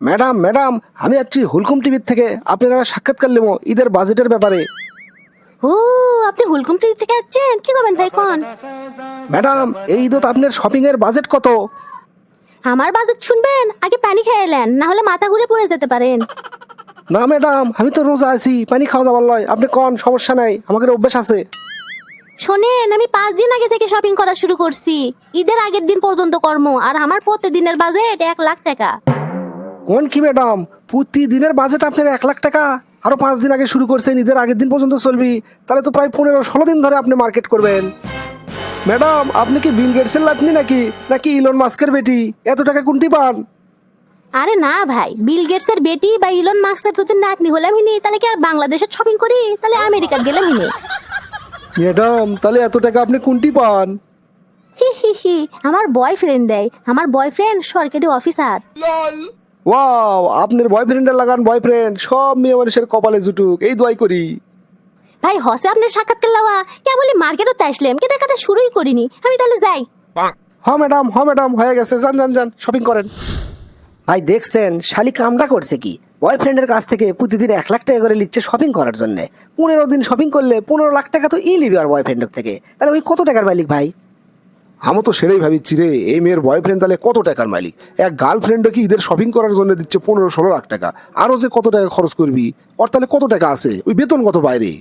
Madam madam আমি যাচ্ছি হুলকুম টিভির থেকে। আপনারা সাক্ষাৎকার নেব ঈদের বাজেটের ব্যাপারে। ও আপনি হুলকুম টিভি থেকে আসছেন কি করবেন ভাই কোন? ম্যাডাম এই ঈদত আপনার শপিং এর বাজেট কত? আমার বাজেট শুনবেন? আগে পানি খেয়ে এলেন না হলে মাথা ঘুরে পড়ে যেতে পারেন। না ম্যাডাম আমি তো রোজা আছি পানি খাওয়া যাবার লয়। আপনি কোন সমস্যা নাই আমাদের অভ্যাস আছে। শোনেন আমি পাঁচ দিন আগে থেকে শপিং করা শুরু করছি। ঈদের আগের দিন পর্যন্ত কর্ম আর আমার প্রতিদিনের বাজেট এক লাখ টাকা। কোন কি ম্যাডাম? প্রতিদিনের বাজেট আপনার এক লাখ টাকা। আরও পাঁচ দিন আগে শুরু করছেন ঈদের আগের দিন পর্যন্ত চলবি। তাহলে তো প্রায় পনেরো ষোলো দিন ধরে আপনি মার্কেট করবেন। ম্যাডাম আপনি কি বিল গেটসের লাতনি নাকি? নাকি ইলন মাস্কের বেটি? এত টাকা কোনটি পান? আরে না ভাই বিল গেটস এর বেটি বা ইলন মাস্কের তো যদি নাতনি হলাম হিনি তাহলে কি আর বাংলাদেশে শপিং করি? তাহলে আমেরিকা গেলাম হিনি ম্যাডাম তাহলে এত টাকা আপনি কোনটি পান? হি হি হি আমার বয়ফ্রেন্ড দেয়। আমার বয়ফ্রেন্ড সরকারি অফিসার ওয়াও আপনার বয়ফ্রেন্ডের লাগান বয়ফ্রেন্ড সব মেয়ে মানুষের কপালে জুটুক এই দোয়াই করি। ভাই হসে আপনার সাক্ষাৎকার লাওয়া কেবলই মার্কেটও আসলাম কেনাকাটা শুরুই করিনি আমি তাহলে যাই। হ ম্যাডাম হ ম্যাডাম হয়ে গেছে যান যান যান শপিং করেন। ভাই দেখছেন শালি কামটা করছে কি? বয়ফ্রেন্ডের কাছ থেকে প্রতিদিন এক লাখ টাকা করে নিচ্ছে শপিং করার জন্য। পনেরো দিন শপিং করলে পনেরো লাখ টাকা তো ই নিবি আর বয়ফ্রেন্ডের থেকে। তাহলে ওই কত টাকার মালিক ভাই? আমি তো সেটাই ভাবিচ্ছি রে এই মেয়ের বয়ফ্রেন্ড তাহলে কত টাকার মালিক? এক গার্লফ্রেন্ডও কি ঈদের শপিং করার জন্য দিচ্ছে পনেরো ষোলো লাখ টাকা? আরও যে কত টাকা খরচ করবি? ওর তাহলে কত টাকা আছে? ওই বেতন কত বাইরে?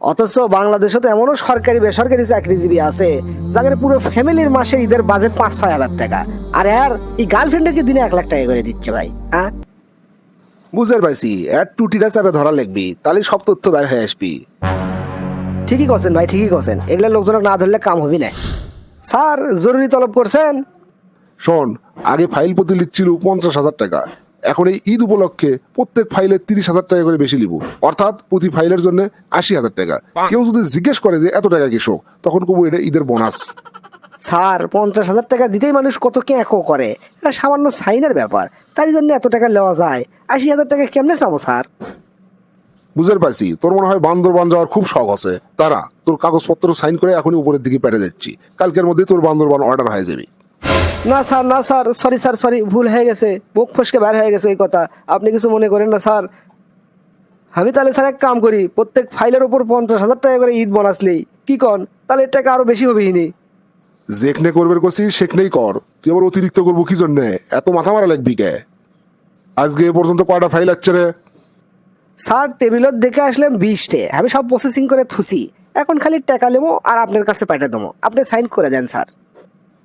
অথচ বাংলাদেশে তো এমনও সরকারি বেসরকারি চাকরিজীবী আছে যাদের পুরো ফ্যামিলির মাসে ঈদের বাজেট পাঁচ ছয় হাজার টাকা। আর আর এই গার্লফ্রেন্ডকে দিনে এক লাখ টাকা করে দিচ্ছে ভাই হ্যাঁ? বুঝতে পারছি এর টুটিটা চাপে ধরা লিখবি তাহলে সব তথ্য বের হয়ে আসবি। ঠিকই করছেন ভাই ঠিকই করছেন। এগুলো লোকজনক না ধরলে কাম হবি না। স্যার জরুরি তলব করছেন? শোন আগে ফাইল প্রতি লিখছিল পঞ্চাশ হাজার টাকা। এখন এই ঈদ উপলক্ষে প্রত্যেক ফাইলে তিরিশ হাজার টাকা করে বেশি লিব। অর্থাৎ প্রতি ফাইলের জন্য আশি হাজার টাকা। কেউ যদি জিজ্ঞেস করে যে এত টাকা কিসো তখন কবু এটা ঈদের বোনাস। স্যার পঞ্চাশ হাজার টাকা দিতেই মানুষ কত কে ক্যাঁকো করে। এটা সামান্য সাইনের ব্যাপার। তার জন্য এত টাকা নেওয়া যায়। আশি হাজার টাকা কেমনে চাবো স্যার? বুঝতে পারছি। তোর মনে হয় বান্দরবান যাওয়ার খুব শখ আছে। তারা তোর কাগজপত্র সাইন করে এখনই উপরের দিকে পেটে যাচ্ছি। কালকের মধ্যে তোর বান্দরবান অর্ডার হয়ে যাবে। না স্যার না স্যার সরি স্যার সরি ভুল হয়ে গেছে। মুখ ফসকে বের হয়ে গেছে এই কথা। আপনি কিছু মনে করেন না স্যার। আমি তাহলে স্যার এক কাম করি প্রত্যেক ফাইলের উপর পঞ্চাশ হাজার টাকা করে ঈদ বোনাসলেই কি কন? তাহলে এর টাকা আরও বেশি হবে হিনি যেখানে করবে করছি সেখানেই কর। তুই আবার অতিরিক্ত করব কি জন্যে? এত মাথা মারা লাগবি কে? আজকে এ পর্যন্ত কয়টা ফাইল আসছে রে? স্যার টেবিলত দেখে আসলাম বিশটে। আমি সব প্রসেসিং করে থুসি। এখন খালি টাকা নেব আর আপনার কাছে পাঠিয়ে দেবো। আপনি সাইন করে দেন স্যার।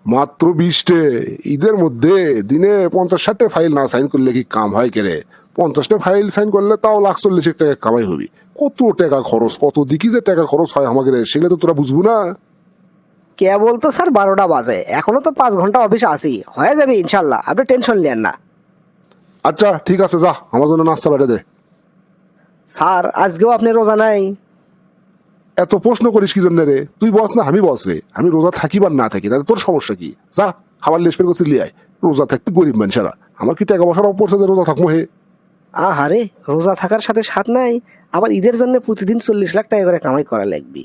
মাত্র বিশটে। ঈদের মধ্যে দিনে পঞ্চাশ ষাটটা ফাইল না সাইন করলে কি কাম হয় কে রে পঞ্চাশটা ফাইল সাইন করলে তাও লাখ চল্লিশ টাকা কামাই হবি। কত টাকা খরচ কত দিকি যে টাকা খরচ হয় আমাকে সেগুলো তো তোরা বুঝব না। কে বলতো স্যার বারোটা বাজে। এখনও তো পাঁচ ঘণ্টা অফিসে আসি হয়ে যাবে ইনশাল্লাহ। আপনি টেনশন নেন না। আচ্ছা ঠিক আছে যা। আমার জন্য নাস্তা বেড়ে দে। স্যার আজকেও আপনি রোজা নাই। এত প্রশ্ন করিস কি জন্য রে? তুই বস না আমি বস রে। আমি রোজা থাকি বা না থাকি তাহলে তোর সমস্যা কি? যা খাবার লেস পের করছি লিয়াই রোজা থাকতে গরিব মানুষেরা। আমার কি টাকা বসার অপরছে যে রোজা থাকব হে? আহারে রোজা থাকার সাথে সাথ নাই। আবার ঈদের জন্য প্রতিদিন চল্লিশ লাখ টাকা করে কামাই করা লাগবে।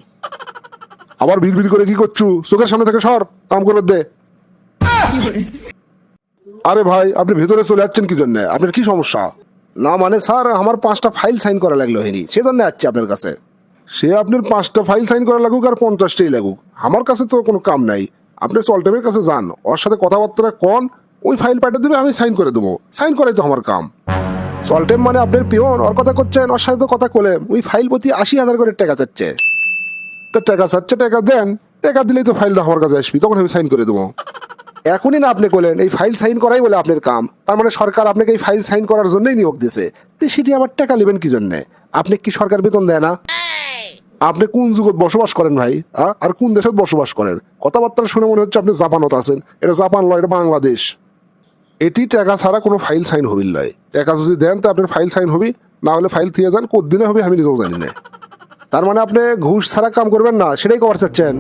আবার ভিড় ভিড় করে কি করছু? চোখের সামনে থেকে সর কাম করে দে। আরে ভাই আপনি ভেতরে চলে যাচ্ছেন কি জন্য? আপনার কি সমস্যা? না মানে স্যার, আমার পাঁচটা ফাইল সাইন করা লাগল হেনি সে সেজন্য আসছি আপনার কাছে। সে আপনার পাঁচটা ফাইল সাইন করা লাগুক আর পঞ্চাশটাই লাগুক। আমার কাছে তো কোনো কাম নাই। আপনি সল্টেমের কাছে যান। ওর সাথে কথাবার্তা কন, ওই ফাইল পাঠিয়ে দেবে, আমি সাইন করে দেবো। সাইন করাই তো আমার কাম। সল্টেম মানে আপনার পিওন, ওর কথা করছেন, ওর সাথে তো কথা কলেম ওই ফাইল প্রতি আশি হাজার করে টাকা চাচ্ছে। তা টাকা চাচ্ছে, টাকা দেন। টাকা দিলেই তো ফাইলটা আমার কাছে আসবি, তখন আমি সাইন করে দেবো। এখনই না আপনি করলেন এই ফাইল সাইন করাই বলে আপনার কাম। তার মানে সরকার আপনাকে এই ফাইল সাইন করার জন্যই নিয়োগ দিছে। তো সেটি আমার টাকা নেবেন কি জন্যে? আপনি কি সরকার বেতন দেয় না? আপনি কোন যুগত বসবাস করেন ভাই আর কোন দেশে বসবাস করেন? কথাবার্তা শুনে মনে হচ্ছে আপনি জাপানত আছেন। এটা জাপান লয়, এটা বাংলাদেশ। এটি টাকা ছাড়া কোনো ফাইল সাইন হবিল লয় টাকা যদি দেন তো আপনার ফাইল সাইন হবি, না হলে ফাইল থিয়ে যান কত দিনে হবে আমি নিজেও জানি না। তার মানে আপনি ঘুষ ছাড়া কাম করবেন না, সেটাই করার চাচ্ছেন।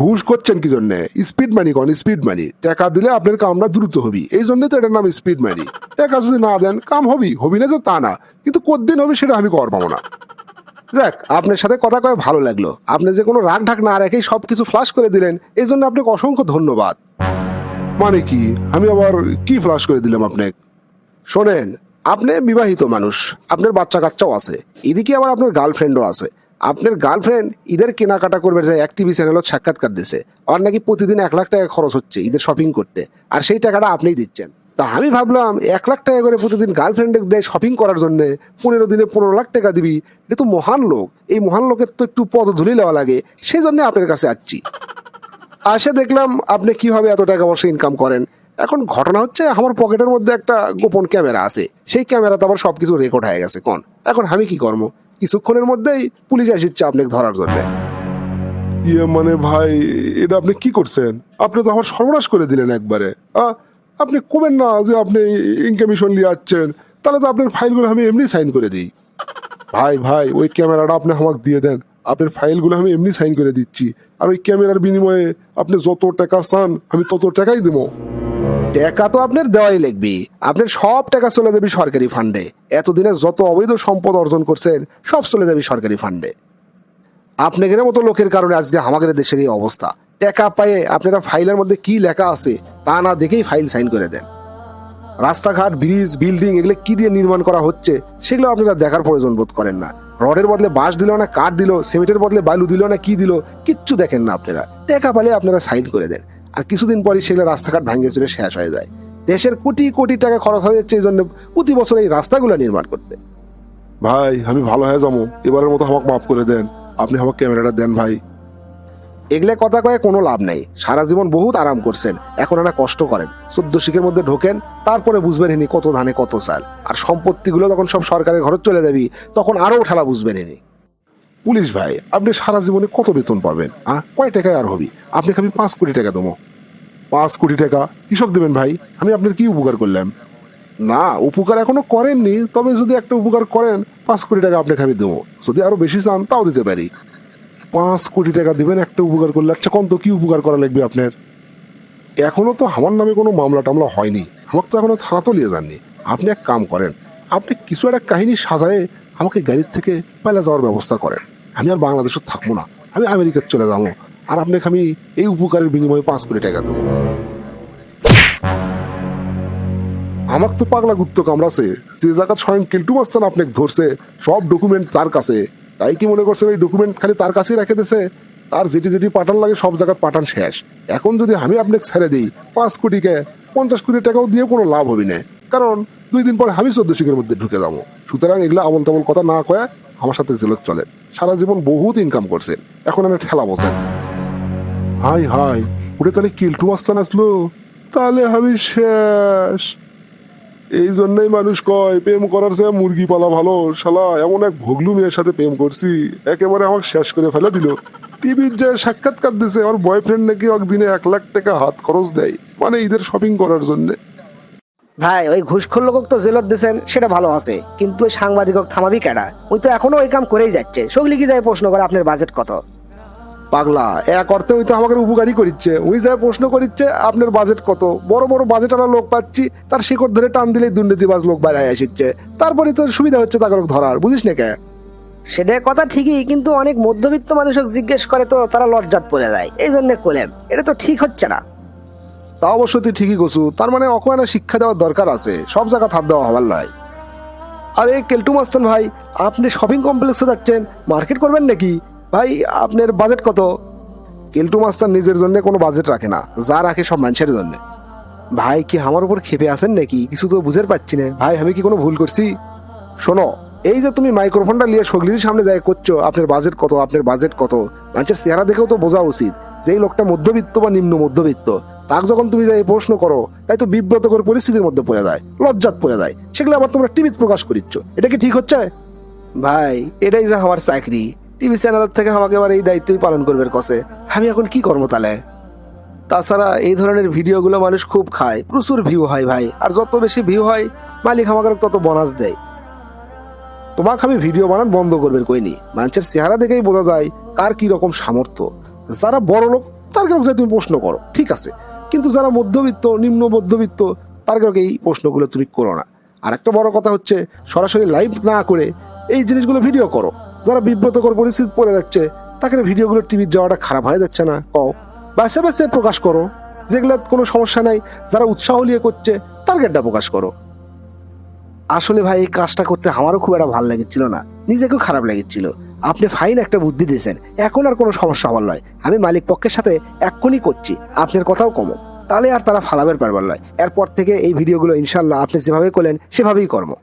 ঘুষ করছেন কি জন্য? স্পিড মানি কোন স্পিড মানি টাকা দিলে আপনার কামটা দ্রুত হবি। এই জন্য তো এটার নাম স্পিড মানি টাকা যদি না দেন, কাম হবি। হবি না যে তা না। কিন্তু কতদিন হবে সেটা আমি কর পাবো না। যাক, আপনার সাথে কথা কয়ে ভালো লাগল। আপনি যে কোনো রাগ ঢাক না রেখেই সব কিছু ফ্লাশ করে দিলেন, এই জন্য আপনাকে অসংখ্য ধন্যবাদ। মানে কি? আমি আবার কি ফ্লাশ করে দিলাম আপনাকে শোনেন, আপনি বিবাহিত মানুষ। আপনার বাচ্চা কাচ্চাও আছে। এদিকে আবার আপনার গার্লফ্রেন্ডও আছে। আপনার গার্লফ্রেন্ড ঈদের কেনাকাটা করবে যে এক টিভি চ্যানেলত সাক্ষাৎকার দিছে। আর নাকি প্রতিদিন এক লাখ টাকা খরচ হচ্ছে ঈদের শপিং করতে। আর সেই টাকাটা আপনিই দিচ্ছেন। তা আমি ভাবলাম, এক লাখ টাকা করে প্রতিদিন গার্লফ্রেন্ডে দেয় শপিং করার জন্য পনেরো দিনে পনেরো লাখ টাকা দিবি, এটা তো মহান লোক। এই মহান লোকের তো একটু পদ ধুলি নেওয়া লাগে। সেই জন্য আপনার কাছে আসছি। আসে দেখলাম আপনি কীভাবে এত টাকা পয়সা ইনকাম করেন। এখন ঘটনা হচ্ছে, আমার পকেটের মধ্যে একটা গোপন ক্যামেরা আছে। সেই ক্যামেরাতে আবার সবকিছু রেকর্ড হয়ে গেছে। কোন? এখন আমি কি করব? কিছুক্ষণের মধ্যেই পুলিশ আসছে আপনাকে ধরার জন্য। ইয়ে মানে ভাই, এটা আপনি কি করছেন? আপনি তো আমার সর্বনাশ করে দিলেন একবারে। আপনি কবেন না যে আপনি ইনকামিশন নিয়ে যাচ্ছেন তাহলে তো আপনার ফাইলগুলো আমি এমনি সাইন করে দিই। ভাই ভাই, ওই ক্যামেরাটা আপনি আমাকে দিয়ে দেন। আপনার ফাইলগুলো আমি এমনি সাইন করে দিচ্ছি। আর ওই ক্যামেরার বিনিময়ে আপনি যত টাকা চান, আমি তত টাকাই দেবো। টাকা তো আপনার দেওয়াই লাগবে। আপনার সব টাকা চলে যাবে সরকারি ফান্ডে এতদিনে যত অবৈধ সম্পদ অর্জন করছেন, সব চলে যাবে সরকারি ফান্ডে আপনাদের মতো লোকের কারণে আজকে আমাদের দেশের এই অবস্থা। টাকা পায়ে আপনারা ফাইলের মধ্যে কি লেখা আছে, তা না দেখেই ফাইল সাইন করে দেন। রাস্তাঘাট, ব্রিজ, বিল্ডিং, এগুলো কি দিয়ে নির্মাণ করা হচ্ছে, সেগুলো আপনারা দেখার প্রয়োজন বোধ করেন না। রডের বদলে বাঁশ দিল না, কাঠ দিল, সিমেন্টের বদলে বালু দিল না, কি দিল, কিচ্ছু দেখেন না আপনারা। টাকা পালে আপনারা সাইন করে দেন। আর কিছুদিন পরই সেগুলো রাস্তাঘাট ভাঙে চুরে শেষ হয়ে যায়। দেশের কোটি কোটি টাকা খরচ হয়ে যাচ্ছে এই জন্য প্রতি বছর এই রাস্তাগুলো নির্মাণ করতে। ভাই আমি ভালো হয়ে যাব। এবারের মতো আমাকে মাফ করে দেন। আপনি আমাকে ক্যামেরাটা দেন ভাই। এগুলো কথা কয়ে কোনো লাভ নেই। সারা জীবন বহুত আরাম করছেন। এখন এরা কষ্ট করেন। চোদ্দ শিখের মধ্যে ঢোকেন। তারপরে বুঝবেন হিনি কত ধানে কত চাল। আর সম্পত্তিগুলো যখন সব সরকারের ঘরে চলে যাবি তখন আরও ঠালা বুঝবেন হিনি পুলিশ ভাই, আপনি সারা জীবনে কত বেতন পাবেন, আ? কয় টাকায় আর হবি? আপনি আমি পাঁচ কোটি টাকা দেবো। পাঁচ কোটি টাকা? কৃষক দেবেন ভাই, আমি আপনার কি উপকার করলাম? না, উপকার এখনও করেননি, তবে যদি একটা উপকার করেন, পাঁচ কোটি টাকা আপনাকে আমি দেবো। যদি আরও বেশি চান, তাও দিতে পারি। পাঁচ কোটি টাকা দিবেন, একটা উপকার করলে আচ্ছা কোন তো কি উপকার করা লাগবে আপনার? এখনও তো আমার নামে কোনো মামলা টামলা হয়নি। আমাকে তো এখনও থানা তো নিয়ে যাননি। আপনি এক কাম করেন, আপনি কিছু একটা কাহিনী সাজায়ে আমাকে গাড়ির থেকে পালা যাওয়ার ব্যবস্থা করেন। আমি আর বাংলাদেশে থাকব না। আমি আমেরিকার চলে যাব। আর আপনাকে আমি এই উপকারের বিনিময়ে পাঁচ কোটি টাকা দেবো। আমাকে তো পাগলা গুপ্ত কামড়াছে। যে জায়গা স্বয়ং কিল্টু মাস্তান আপনাকে ধরছে, সব ডকুমেন্ট তার কাছে। তাই কি মনে করছেন এই ডকুমেন্ট খালি তার কাছেই রেখে দিছে তার যেটি যেটি পাঠান লাগে, সব জায়গায় পাঠান শেষ। এখন যদি আমি আপনাকে ছেড়ে দিই, পাঁচ কোটিকে পঞ্চাশ কোটি টাকাও দিয়ে কোনো লাভ হবে না। কারণ দুই দিন পরে আমি চোদ্দ শিখের মধ্যে ঢুকে যাব। সুতরাং এগুলো আবল তাবল কথা না কয়ে আমার সাথে জেলত চলেন সারা জীবন বহুত ইনকাম করছেন এখন আমি ঠেলা বোঝেন হাই হাই ওটা তাহলে কিল্টু মাস্তান আসলো? তাহলে আমি শেষ। এই জন্যই মানুষ কয়, প্রেম করার চেয়ে মুরগি পালা ভালো। শালা, এমন এক ভগলু মেয়ের সাথে প্রেম করছি, একেবারে আমাকে শেষ করে ফেলে দিল। টিভির যে সাক্ষাৎকার দিছে, ওর বয়ফ্রেন্ড নাকি একদিনে এক লাখ টাকা হাত খরচ দেয়। মানে ঈদের শপিং করার জন্য। ভাই ওই ঘুষখোর লোকক তো জেলত দিয়েছেন সেটা ভালো আছে। কিন্তু ওই সাংবাদিকক থামাবি কেডা? ওই তো এখনও ওই কাম করেই যাচ্ছে। সগলি কি যায় প্রশ্ন করে আপনার বাজেট কত? পাগলা এক অর্থে ওই তো আমাকে উপকারই করিচ্ছে। ওই যা প্রশ্ন করিচ্ছে আপনার বাজেট কত? বড় বড় বাজেট আলা লোক পাচ্ছি তার শিকড় ধরে টান দিলেই দুর্নীতিবাজ লোক বাইরে আসছে তারপরে তো সুবিধা হচ্ছে তাকে ধরার বুঝিস না কে? সেটা কথা ঠিকই কিন্তু অনেক মধ্যবিত্ত মানুষক জিজ্ঞেস করে তো তারা লজ্জাত পড়ে যায়। এই জন্য কোলেম। এটা তো ঠিক হচ্ছে না। তা অবশ্য তুই ঠিকই কছু তার মানে অকমানে শিক্ষা দেওয়ার দরকার আছে। সব জায়গা থাপ দেওয়া হবার নয় আরে, কেলটু মাস্তান ভাই, আপনি শপিং কমপ্লেক্সে যাচ্ছেন মার্কেট করবেন নাকি? ভাই, আপনার বাজেট কত? কেলটু মাস্তান নিজের জন্য কোনো বাজেট রাখে না। যা রাখে সব মানুষের জন্য। ভাই, কি আমার উপর খেপে আছেন নাকি? কিছু তো বুঝতে পারছি না। ভাই, আমি কি কোনো ভুল করছি? শোনো, এই যে তুমি মাইক্রোফোনটা নিয়ে সগলির সামনে যায় করছ, আপনার বাজেট কত, আপনার বাজেট কত? মানুষের চেহারা দেখেও তো বোঝা উচিত যে এই লোকটা মধ্যবিত্ত বা নিম্ন মধ্যবিত্ত। তাকে যখন তুমি যাই প্রশ্ন করো, তাই তো বিব্রতকর পরিস্থিতির মধ্যে পড়ে যায়, লজ্জাত পড়ে যায়। সেগুলো আবার তোমরা টিভিতে প্রকাশ করিচ্ছ। এটা কি ঠিক হচ্ছে? ভাই, এটাই যে আমার চাকরি। টিভি চ্যানেলের থেকে আমাকে এবার এই দায়িত্বই পালন করবে কসে। আমি এখন কি করব তাহলে? তাছাড়া এই ধরনের ভিডিওগুলো মানুষ খুব খায়। প্রচুর ভিউ হয় ভাই। আর যত বেশি ভিউ হয়, মালিক আমাকে তত বোনাস দেয়। তোমাকে আমি ভিডিও বানান বন্ধ করবে কইনি। মানুষের চেহারা দেখেই বোঝা যায় কার কি রকম সামর্থ্য। যারা বড় লোক তার কাছে তুমি প্রশ্ন করো। ঠিক আছে। কিন্তু যারা মধ্যবিত্ত, নিম্ন মধ্যবিত্ত তার কাছে এই প্রশ্নগুলো তুমি করো না। আর একটা বড় কথা হচ্ছে, সরাসরি লাইভ না করে এই জিনিসগুলো ভিডিও করো। যারা বিব্রতকর পরিস্থিতি পড়ে যাচ্ছে, তাকে ভিডিওগুলো টিভির যাওয়াটা খারাপ হয়ে যাচ্ছে না, কও। বাসে বাসে প্রকাশ করো, যেগুলো কোনো সমস্যা নাই, যারা উৎসাহ নিয়ে করছে টার্গেটটা প্রকাশ করো। আসলে ভাই, এই কাজটা করতে আমারও খুব একটা ভালো লাগছিল না, নিজেকেও খারাপ লাগছিল। আপনি ফাইন একটা বুদ্ধি দিয়েছেন। এখন আর কোনো সমস্যা আমার নয়। আমি মালিক পক্ষের সাথে এক্ষুনি করছি। আপনার কথাও কমো। তাহলে আর তারা ফালাবের পারবার নয়। এরপর থেকে এই ভিডিওগুলো ইনশাল্লাহ আপনি যেভাবে করলেন, সেভাবেই কর্ম।